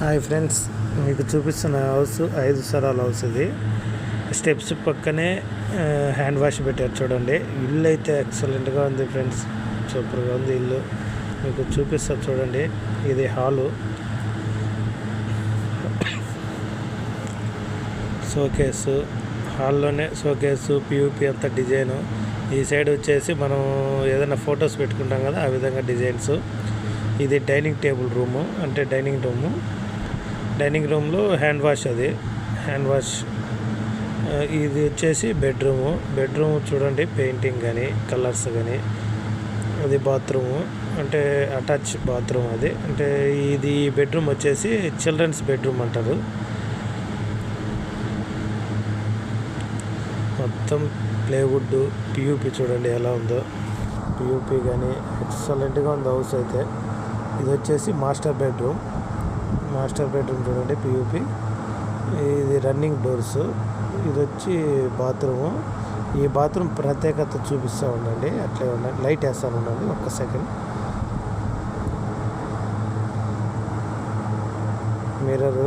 Hi friends మీకు చూపిస్తున్న house ఐదు సరాల హౌస్ ఇది. స్టెప్స్ పక్కనే హ్యాండ్ వాష్ పెట్టారు చూడండి. ఇల్లు అయితే ఎక్సలెంట్గా ఉంది ఫ్రెండ్స్. సూపర్గా ఉంది ఇల్లు. మీకు చూపిస్తారు చూడండి. ఇది హాలు. షోకేసు. హాల్లోనే షోకేసు పియూపి అంత డిజైను. ఈ సైడ్ వచ్చేసి మనం ఏదైనా ఫొటోస్ పెట్టుకుంటాం కదా ఆ విధంగా డిజైన్స్. ఇది డైనింగ్ టేబుల్ రూము అంటే డైనింగ్ రూము. డైనింగ్ రూమ్లో హ్యాండ్ వాష్ అది. హ్యాండ్ వాష్ ఇది వచ్చేసి బెడ్రూము. బెడ్రూమ్ చూడండి పెయింటింగ్ కానీ కలర్స్ కానీ. అది బాత్రూము. అంటే అటాచ్ బాత్రూమ్ అది. అంటే ఇది బెడ్రూమ్ వచ్చేసి చిల్డ్రన్స్ బెడ్రూమ్ అంటారు. మొత్తం ప్లేవుడ్ పియూపీ చూడండి ఎలా ఉందో. పియూపీ కానీ ఎక్సలెంట్గా ఉంది హౌస్ అయితే. ఇది వచ్చేసి మాస్టర్ బెడ్రూమ్. మాస్టర్ బెడ్రూమ్ చూడండి పియూపి ఇది రన్నింగ్ డోర్స్. ఇది వచ్చి బాత్రూము. ఈ బాత్రూమ్ ప్రత్యేకత చూపిస్తూ ఉండండి అట్లే ఉండండి లైట్ వేస్తాను ఉండండి ఒక్క సెకండ్. మిర్రర్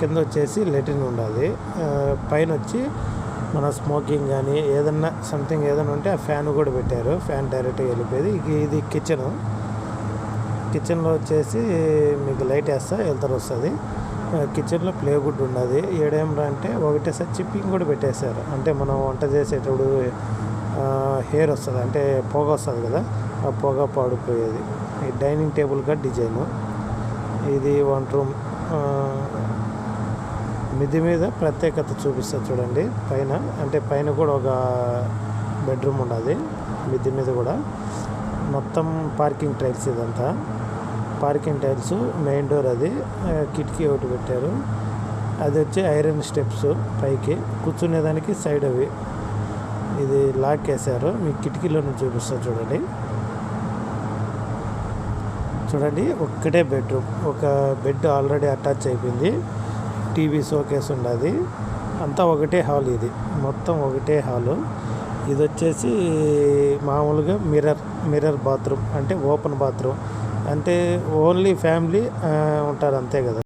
కింద వచ్చేసి లెటిన్ ఉండాలి. పైన వచ్చి మన స్మోకింగ్ కానీ ఏదన్నా సంథింగ్ ఏదైనా ఉంటే ఆ ఫ్యాన్ కూడా పెట్టారు. ఫ్యాన్ డైరెక్ట్గా వెళ్ళిపోయేది. ఇది కిచెను. కిచెన్లో వచ్చేసి మీకు లైట్ వేస్తా వెళ్తారు వస్తుంది. కిచెన్లో ప్లేగుడ్ ఉన్నది. ఏడేమిరా అంటే ఒకటేసారి చిప్పింగ్ కూడా పెట్టేశారు. అంటే మనం వంట చేసేటప్పుడు హెయిర్ వస్తుంది. అంటే పొగ వస్తుంది కదా ఆ పొగ పాడిపోయేది ఈ డైనింగ్ టేబుల్గా డిజైను. ఇది వన్ రూమ్. మిది మీద ప్రత్యేకత చూపిస్తుంది చూడండి. పైన అంటే పైన కూడా ఒక బెడ్రూమ్ ఉన్నది. మిద్ది మీద కూడా. మొత్తం పార్కింగ్ టైల్స్ ఇదంతా. పార్కింగ్ టైల్స్ మెయిన్ డోర్ అది కిటికీ ఒకటి పెట్టారు. అది వచ్చి ఐరన్ స్టెప్స్ పైకి కూర్చునేదానికి సైడ్ అవి. ఇది లాక్ వేశారు. మీ కిటికీలో నుంచి చూపిస్తా చూడండి. చూడండి ఒక్కటే బెడ్రూమ్. ఒక బెడ్ ఆల్రెడీ అటాచ్ అయిపోయింది. టీవీ షోకేస్ ఉన్నది అంతా ఒకటే హాల్ ఇది. మొత్తం ఒకటే హాలు. ఇది వచ్చేసి మామూలుగా మిర్రర్ మిర్రర్ బాత్రూమ్ అంటే ఓపెన్ బాత్రూమ్. అంటే ఓన్లీ ఫ్యామిలీ ఉంటారు అంతే కదా.